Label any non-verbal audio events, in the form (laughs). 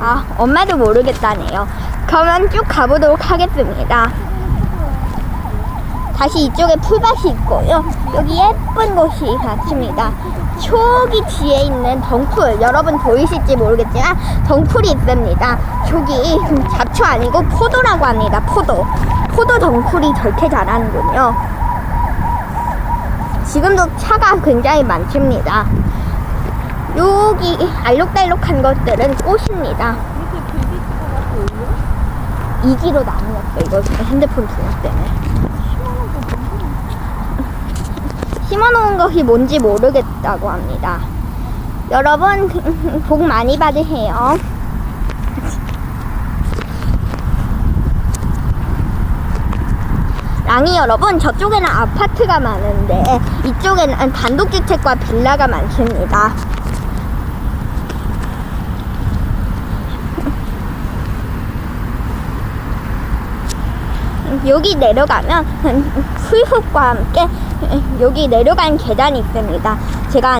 아, 엄마도 모르겠다네요. 그러면 쭉 가보도록 하겠습니다. 다시 이쪽에 풀밭이 있고요. 여기 예쁜 곳이 같습니다. 저기 뒤에 있는 덩쿨 여러분 보이실지 모르겠지만 덩쿨이 있습니다. 저기 잡초 아니고 포도라고 합니다. 포도. 포도 덩쿨이 저렇게 자라는군요. 지금도 차가 굉장히 많습니다. 여기 알록달록한 것들은 꽃입니다. 이기로 나누었어 이거 핸드폰 중력 때문에. 심어놓은 것이 뭔지 모르겠다고 합니다. 여러분 (laughs) 복 많이 받으세요. 랑이 여러분 저쪽에는 아파트가 많은데 이쪽에는 단독주택과 빌라가 많습니다. 여기 내려가면 (laughs) 풀숲과 함께 여기 내려간 계단이 있습니다. 제가